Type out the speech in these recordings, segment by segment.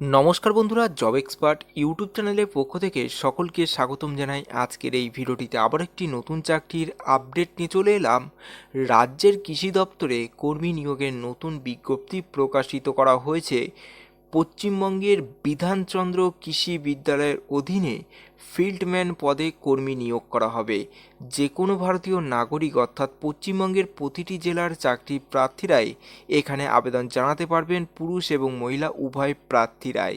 নমস্কার বন্ধুরা job expert YouTube চ্যানেলের পক্ষ থেকে সকলকে স্বাগতম জানাই। আজকের এই ভিডিওটিতে আবার একটি নতুন চাকরির আপডেট নিয়ে চলে এলাম। রাজ্যের কৃষি দপ্তরে কর্মী নিয়োগের নতুন বিজ্ঞপ্তি প্রকাশিত করা হয়েছে। পশ্চিমবঙ্গের বিধানচন্দ্র কৃষি বিদ্যালয়ের অধীনে ফিল্ডম্যান পদে কর্মী নিয়োগ করা হবে। যে কোনো ভারতীয় নাগরিক অর্থাৎ পশ্চিমবঙ্গের প্রতিটি জেলার চাকরি প্রার্থীরাই এখানে আবেদন জানাতে পারবেন পুরুষ এবং মহিলা উভয় প্রার্থীরাই।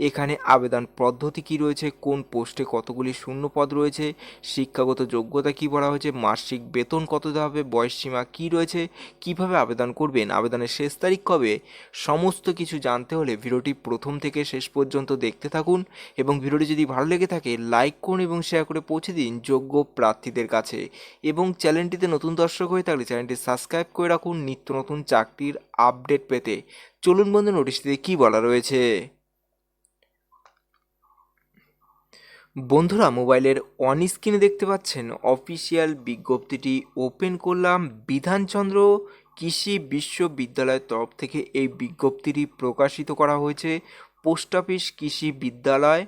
এখানে আবেদন পদ্ধতি কী রয়েছে? কোন পোস্টে কতগুলি শূন্য পদ রয়েছে? শিক্ষাগত যোগ্যতা কী বলা হয়েছে? মাসিক বেতন কত দেওয়া হবে? বয়সসীমা কী রয়েছে? কীভাবে আবেদন করবেন? আবেদনের শেষ তারিখ কবে? সমস্ত কিছু জানতে হলে ভিডিওটি প্রথম থেকে শেষ পর্যন্ত দেখতে থাকুন এবং ভিডিওটি যদি ভালো লেগে থাকে, লাইক করুন এবং শেয়ার করে পৌঁছে দিন যোগ্য প্রার্থীদের কাছে। এবং চ্যানেলটিতে নতুন দর্শক হয়ে থাকলে চ্যানেলটি সাবস্ক্রাইব করে রাখুন নিত্য নতুন চাকরির আপডেট পেতে। চলুন বন্ধু নোটিশটিতে কী বলা রয়েছে? বন্ধুরা, মোবাইলের অন স্ক্রিনে দেখতে পাচ্ছেন অফিসিয়াল বিজ্ঞপ্তিটি ওপেন করলাম। বিধানচন্দ্র কৃষি বিশ্ববিদ্যালয়ের তরফ থেকে এই বিজ্ঞপ্তিটি প্রকাশিত করা হয়েছে। Post office Krishi Vidyalaya,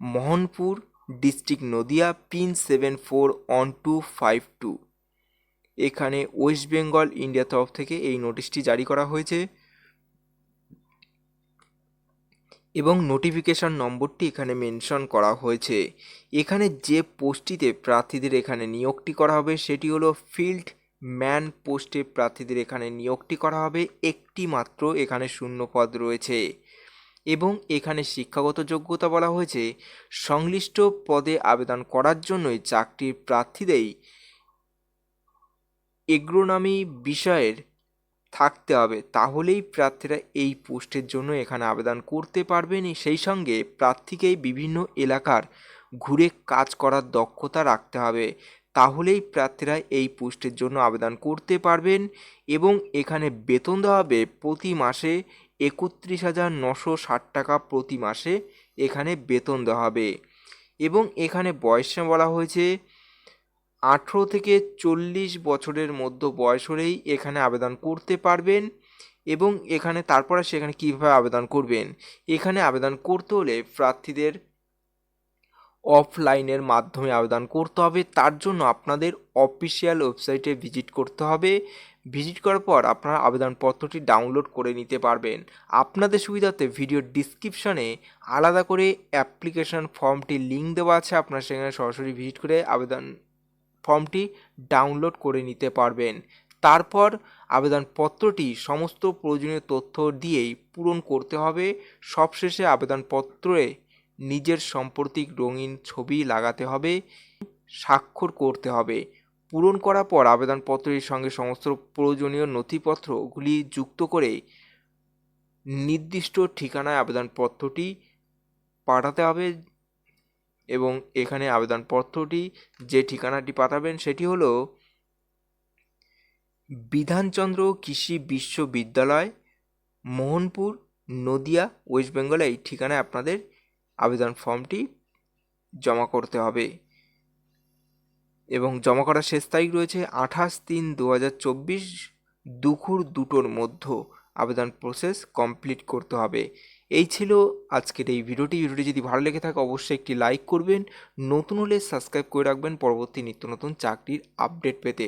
Mohanpur, district Nadia, pin seven four one two five two. এখানে ওয়েস্ট বেঙ্গল ইন্ডিয়া তরফ থেকে এই নোটিশটি জারি করা হয়েছে। এবং নোটিফিকেশন নম্বরটি এখানে মেনশন করা হয়েছে। এখানে যে পোস্টটিতে প্রার্থীদের এখানে নিয়োগটি করা হবে, সেটি হলো ফিল্ড ম্যান পোস্টে প্রার্থীদের এখানে নিয়োগটি করা হবে। একটি মাত্র এখানে শূন্য পদ রয়েছে। এবং এখানে শিক্ষাগত যোগ্যতা বলা হয়েছে। সংশ্লিষ্ট পদে আবেদন করার জন্যই চাকরির প্রার্থীদেরই এগ্রোনমি বিষয়ের থাকতে হবে। তাহলেই প্রার্থীরা এই পোস্টের জন্য এখানে আবেদন করতে পারবেন সেই সঙ্গে প্রার্থীকেই বিভিন্ন এলাকার ঘুরে কাজ করার দক্ষতা রাখতে হবে। তাহলেই প্রার্থীরা এই পোস্টের জন্য আবেদন করতে পারবেন এবং এখানে বেতন দেওয়া হবে প্রতি মাসে একত্রিশ হাজার নশো ষাট টাকা প্রতি মাসে এখানে বেতন দেওয়া হবে। এবং এখানে বয়সে বলা হয়েছে আঠেরো থেকে চল্লিশ বছরের মধ্যে বয়স হলেই এখানে আবেদন করতে পারবেন এবং এখানে তারপরে সেখানে কীভাবে আবেদন করবেন। এখানে আবেদন করতে হলে প্রার্থীদের অফলাইনের মাধ্যমে আবেদন করতে হবে। তার জন্য আপনাদের অফিসিয়াল ওয়েবসাইটে ভিজিট করতে হবে। ভিজিট করার পর আপনারা আবেদনপত্রটি ডাউনলোড করে নিতে পারবেন। আপনাদের সুবিধাতে ভিডিওর ডিসক্রিপশনে আলাদা করে অ্যাপ্লিকেশন ফর্মটি লিঙ্ক দেওয়া আছে। আপনারা সেখানে সরাসরি ভিজিট করে আবেদন ফর্মটি ডাউনলোড করে নিতে পারবেন। তারপর আবেদনপত্রটি সমস্ত প্রয়োজনীয় তথ্য দিয়েই পূরণ করতে হবে। সবশেষে আবেদনপত্রে নিজের সাম্প্রতিক রঙিন ছবি লাগাতে হবে, স্বাক্ষর করতে হবে। পূরণ করার পর আবেদনপত্রের সঙ্গে সমস্ত প্রয়োজনীয় নথিপত্রগুলি যুক্ত করে নির্দিষ্ট ঠিকানায় আবেদনপত্রটি পাঠাতে হবে। এবং এখানে আবেদনপত্রটি যে ঠিকানাটি পাঠাবেন সেটি হলো বিধানচন্দ্র কৃষি বিশ্ববিদ্যালয়, মোহনপুর, নদিয়া, ওয়েস্ট বেঙ্গলে এই ঠিকানায় আপনাদের আবেদন ফর্মটি জমা করতে হবে। এবং জমা করার শেষ তারিখ রয়েছে আঠাশ তিন দু হাজার চব্বিশ, দুপুর দুটোর মধ্যে। আবেদন প্রসেস কমপ্লিট করতে হবে। এই ছিল আজকের এই ভিডিওটি। ভিডিওটি যদি ভালো লেগে থাকে, অবশ্যই একটি লাইক করবেন। নতুন হলে সাবস্ক্রাইব করে রাখবেন। পরবর্তী নিত্য নতুন চাকরির আপডেট পেতে।